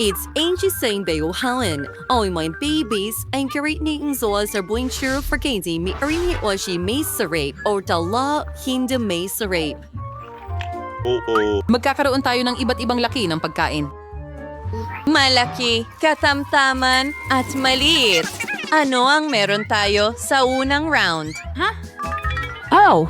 It's Angie saying bayuhalin. All my babies, ang karit ni ang zoa sa chiro for candy, mi arini o si may sarap o dala hindi may sarap. Oo. Magkakaroon tayo ng iba't ibang laki ng pagkain. Malaki, katamtaman, at maliit. Ano ang meron tayo sa unang round? Oh!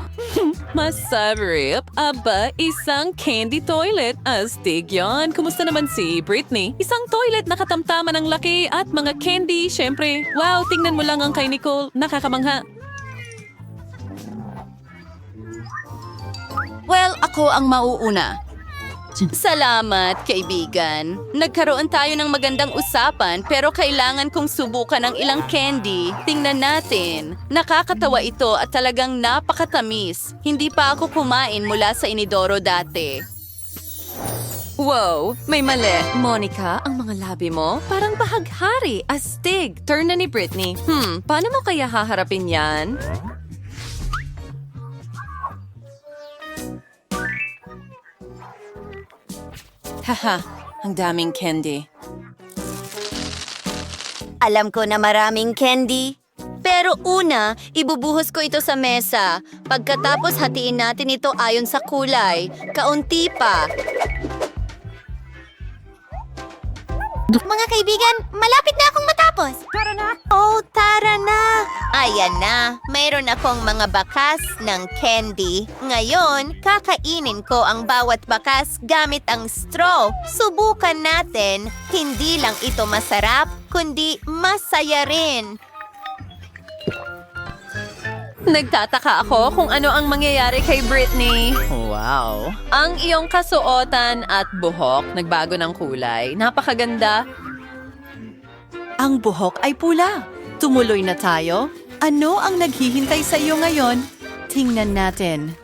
Masarap. Aba, isang candy toilet. Astig yon. Kumusta naman si Britney? Isang toilet na katamtaman ng laki at mga candy, syempre. Wow, tingnan mo lang ang kay Nicole. Nakakamangha. Well, ako ang mauuna. Salamat, kaibigan. Nagkaroon tayo ng magandang usapan pero kailangan kong subukan ng ilang candy. Tingnan natin. Nakakatawa ito at talagang napakatamis. Hindi pa ako kumain mula sa inidoro dati. Wow, may mali. Monica, ang mga labi mo parang bahaghari. Astig. Turn na ni Britney. Hmm, paano mo kaya haharapin yan? Haha, ang daming candy. Alam ko na maraming candy. Pero una, ibubuhos ko ito sa mesa. Pagkatapos hatiin natin ito ayon sa kulay. Kaunti pa. Mga kaibigan, malapit na akong matapos. Tara na. Oh, tara na. Ayan na. Mayroon akong mga bakas ng candy. Ngayon, kakainin ko ang bawat bakas gamit ang straw. Subukan natin. Hindi lang ito masarap, kundi masaya rin. Nagtataka ako kung ano ang mangyayari kay Britney. Wow! Ang iyong kasuotan at buhok nagbago ng kulay. Napakaganda. Ang buhok ay pula. Tumuloy na tayo. Ano ang naghihintay sa iyo ngayon? Tingnan natin.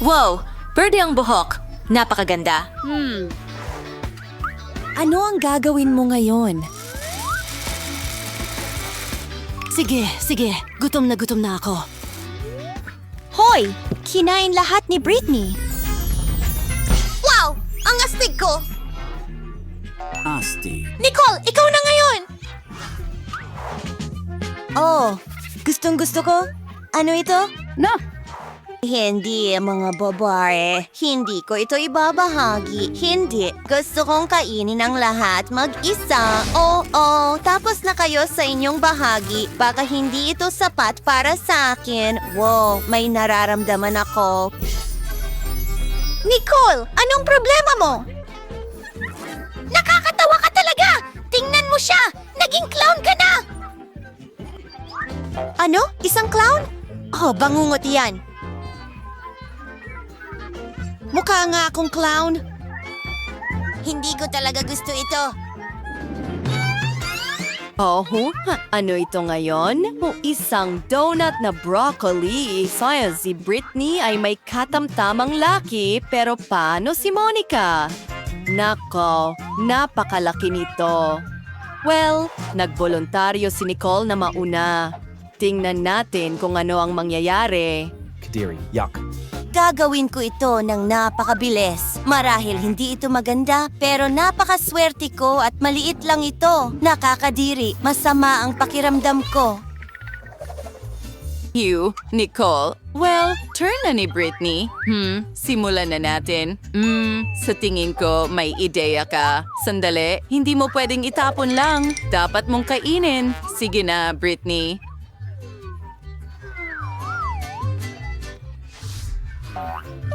Wow! Birdie ang buhok. Napakaganda. Ano ang gagawin mo ngayon? Sige, sige. Gutom na gutom na ako. Hoy! Kinain lahat ni Britney. Astig ko! Asti. Nicole, ikaw na ngayon! Oh, gustong gusto ko. Ano ito? Na! Hindi, mga babae. Hindi ko ito ibabahagi. Hindi. Gusto kong kainin ang lahat mag-isa. Oo, tapos na kayo sa inyong bahagi. Baka hindi ito sapat para sa akin. Wow, may nararamdaman ako. Nicole, anong problema mo? Nakakatawa ka talaga! Tingnan mo siya! Naging clown ka na! Ano? Isang clown? Oh, bangungot yan. Mukha nga akong clown. Hindi ko talaga gusto ito. Oh, ano ito ngayon? Oh, isang donut na broccoli. Saya si Britney ay may katamtamang laki, pero paano si Monica? Nako, napakalaki nito. Well, nagboluntaryo si Nicole na mauna. Tingnan natin kung ano ang mangyayari. Kadiri. Yuck. Gagawin ko ito ng napakabilis. Marahil hindi ito maganda, pero napakaswerte ko at maliit lang ito. Nakakadiri, masama ang pakiramdam ko. You, Nicole. Well, turn na ni Britney. Hmm, simulan na natin. Hmm, sa tingin ko may ideya ka. Sandali, hindi mo pwedeng itapon lang. Dapat mong kainin. Sige na, Britney.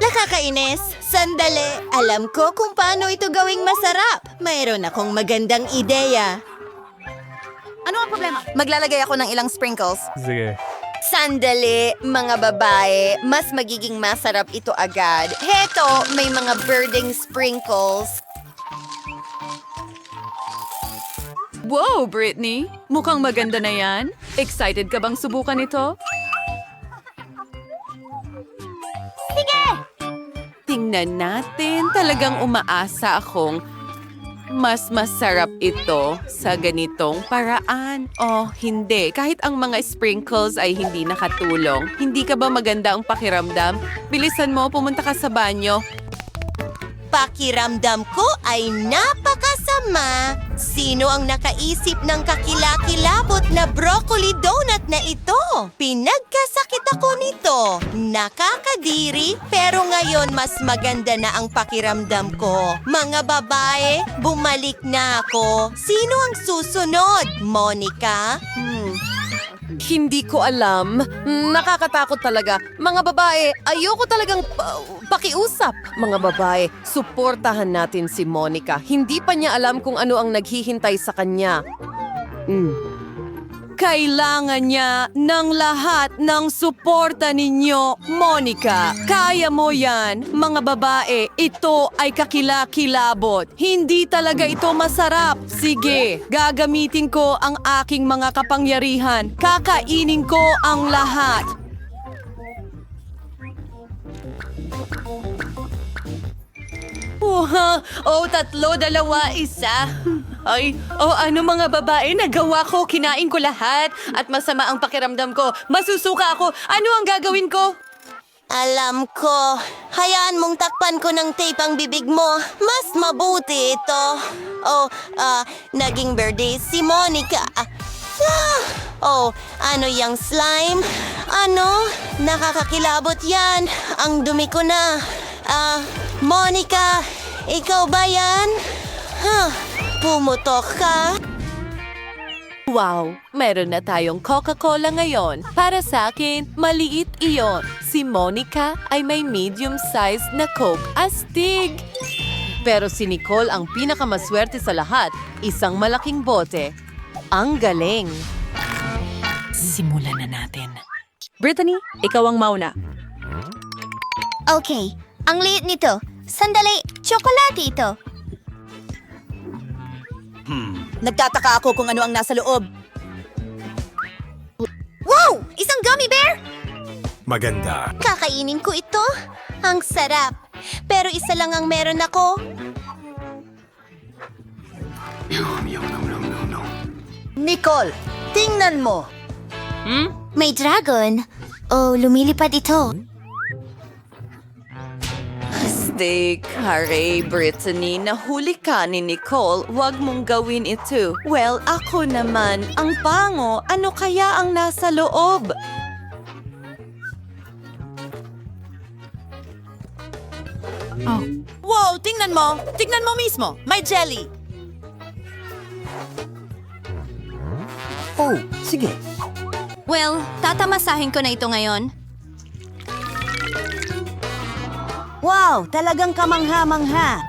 Nakakainis. Sandali. Alam ko kung paano ito gawing masarap. Mayroon akong magandang ideya. Ano ang problema? Maglalagay ako ng ilang sprinkles. Sige. Sandali, mga babae. Mas magiging masarap ito agad. Heto, may mga birding sprinkles. Wow, Britney! Mukhang maganda na yan. Excited ka bang subukan ito? Tingnan natin. Talagang umaasa akong Mas masarap ito sa ganitong paraan. Oh, hindi. Kahit ang mga sprinkles ay hindi nakatulong. Hindi ka ba maganda ang pakiramdam? Bilisan mo, pumunta ka sa banyo. Pakiramdam ko ay napakasama. Sino ang nakaisip ng kakilakilabot na broccoli donut na ito? Pinagkasakit ako nito. Nakakadiri, pero ngayon mas maganda na ang pakiramdam ko. Mga babae, bumalik na ako. Sino ang susunod? Monica? Hmm. Hindi ko alam. Nakakatakot talaga. Mga babae, ayoko talagang pa- pakiusap. Mga babae, suportahan natin si Monica. Hindi pa niya alam kung ano ang naghihintay sa kanya. Mm. Kailangan niya ng lahat ng suporta ninyo, Monica. Kaya mo yan, mga babae. Ito ay kakilakilabot. Hindi talaga ito masarap. Sige, gagamitin ko ang aking mga kapangyarihan. Kakainin ko ang lahat. Wow! Oh, tatlo, dalawa, isa. Ay, oh, ano mga babae, nagawa ko, kinain ko lahat. At masama ang pakiramdam ko. Masusuka ako. Ano ang gagawin ko? Alam ko. Hayaan mong takpan ko ng tape ang bibig mo. Mas mabuti ito. Oh, ah, naging birthday si Monica. Ah, Oh, ano yung slime? Ano? Nakakakilabot yan. Ang dumi ko na. Ah, Monica, ikaw ba yan? Huh, pumutok ka? Wow, meron na tayong Coca-Cola ngayon. Para sa akin, maliit iyon. Si Monica ay may medium-sized na Coke Astig. Pero si Nicole ang pinakamaswerte sa lahat, isang malaking bote. Ang galing. Simulan na natin. Brittany, ikaw ang mauna. Okay, ang liit nito. Sandali, tsokolate ito. Nagtataka ako kung ano ang nasa loob. Wow! Isang gummy bear? Maganda. Kakainin ko ito. Ang sarap. Pero isa lang ang meron ako. Nicole, tingnan mo. May dragon. Oh, lumilipad ito. Steak, Harry, Brittany, nahuli ka ni Nicole. Huwag mong gawin ito. Well, ako naman, ang pango, ano kaya ang nasa loob? Wow, tingnan mo. Tingnan mo mismo. May jelly. Oh, sige. Well, tatamasahin ko na ito ngayon. Wow, talagang kamangha-mangha.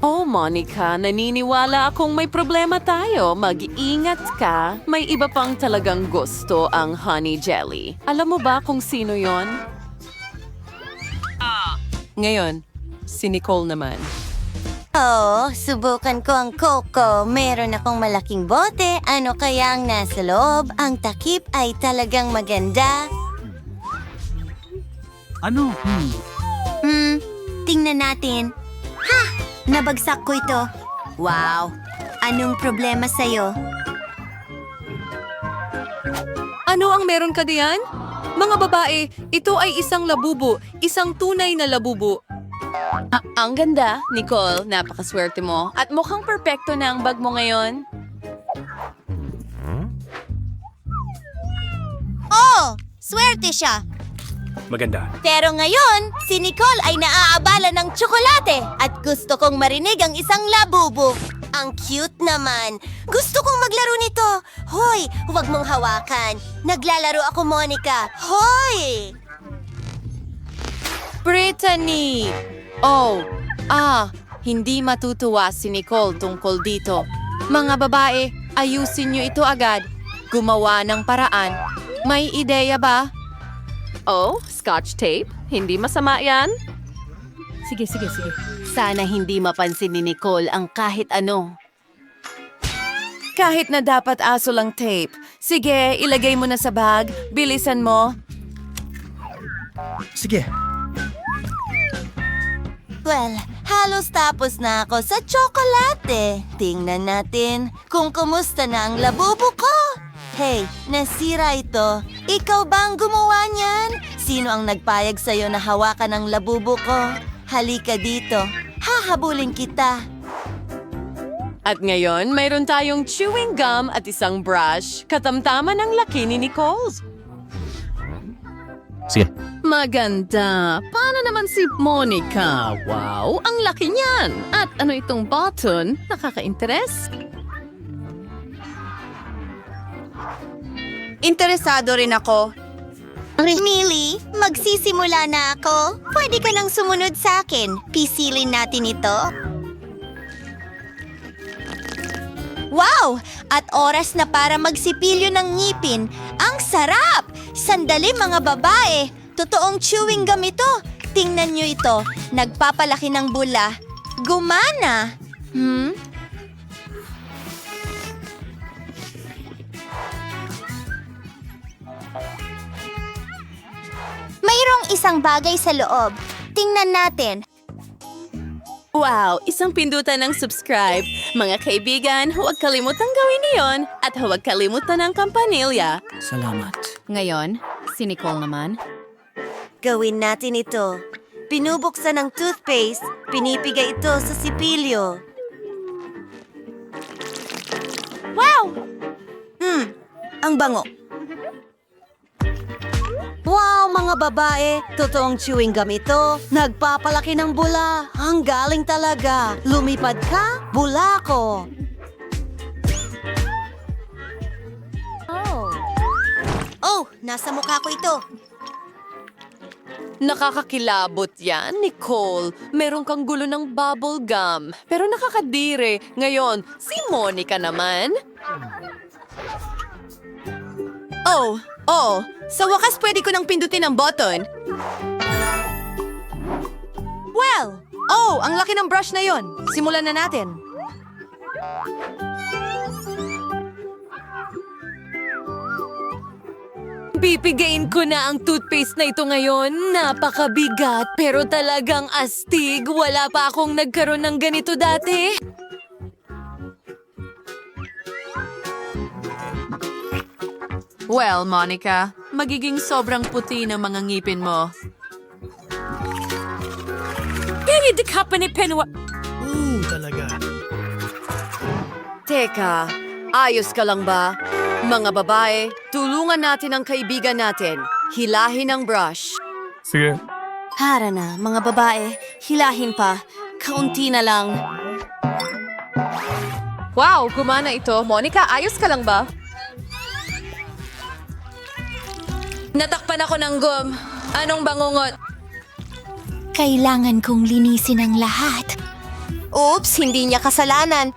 Oh, Monica, naniniwala akong may problema tayo. Mag-ingat ka. May iba pang talagang gusto ang honey jelly. Alam mo ba kung sino yon? Ngayon, si Nicole naman. Oh, subukan ko ang coco. Meron akong malaking bote. Ano kaya ang nasa loob? Ang takip ay talagang maganda. Ano? Hmm. Hmm, tingnan natin. Ha! Nabagsak ko ito. Wow! Anong problema sa'yo? Ano ang meron ka diyan? Mga babae, ito ay isang labubo, isang tunay na labubo. Ah, ang ganda, Nicole. Napakaswerte mo. At mukhang perpekto na ang bag mo ngayon. Oh! Swerte siya! Maganda. Pero ngayon, si Nicole ay naaabala ng tsokolate at gusto kong marinig ang isang labubo. Ang cute naman. Gusto kong maglaro nito. Hoy, huwag mong hawakan. Naglalaro ako, Monica. Hoy! Brittany! Oh, ah, hindi matutuwa si Nicole tungkol dito. Mga babae, ayusin niyo ito agad. Gumawa ng paraan. May ideya ba? Oh, scotch tape? Hindi masama yan? Sige, sige, sige. Sana hindi mapansin ni Nicole ang kahit ano. Kahit na dapat aso lang tape. Sige, ilagay mo na sa bag. Bilisan mo. Sige. Well, Halos tapos na ako sa tsokolate. Tingnan natin kung kumusta na ang labubo ko. Hey, nasira ito. Ikaw ba ang gumawa niyan? Sino ang nagpayag sa'yo na hawakan ang labubo ko? Halika dito. Hahabulin kita. At ngayon, mayroon tayong chewing gum at isang brush. Katamtaman ng laki ni Nicole's. Sige. Maganda. Paano naman si Monica? Wow, ang laki niyan. At ano itong button? Nakaka-interes? Interesado rin ako. Millie, magsisimula na ako. Pwede ka nang sumunod sa akin. Pisilin natin ito. Wow! At oras na para magsipilyo ng ngipin. Ang sarap! Sandali mga babae. Totoong chewing gum ito. Tingnan nyo ito. Nagpapalaki ng bula. Gumana! Hmm? Mayroong isang bagay sa loob. Tingnan natin. Wow, isang pindutan ng subscribe. Mga kaibigan, huwag kalimutang gawin iyon at huwag kalimutan ang kampanilya. Salamat. Ngayon, si Nicole naman. Gawin natin ito. Pinubuksan ng toothpaste, pinipigay ito sa sipilyo. Wow! Hmm, ang bango. Wow, mga babae! Totoong chewing gum ito. Nagpapalaki ng bula. Ang galing talaga. Lumipad ka, bula ko. Oh. Oh, nasa mukha ko ito. Nakakakilabot yan, Nicole. Meron kang gulo ng bubble gum. Pero nakakadire. Ngayon, si Monica naman. Oh, oh, sa wakas pwede ko nang pindutin ang button. Well, Oh, ang laki ng brush na yon. Simulan na natin. Pipigain ko na ang toothpaste na ito ngayon. Napakabigat, pero talagang astig. Wala pa akong nagkaroon ng ganito dati. Well, Monica, magiging sobrang puti ng mga ngipin mo. Pinid ka pa ni Penwa... Oo, talaga. Teka, ayos ka lang ba? Mga babae, tulungan natin ang kaibigan natin. Hilahin ang brush. Sige. Para na, mga babae. Hilahin pa. Kaunti na lang. Wow, gumana ito. Monica, ayos ka lang ba? Natakpan ako ng gum. Anong bangungot? kailangan kong linisin ang lahat. Oops, hindi niya kasalanan.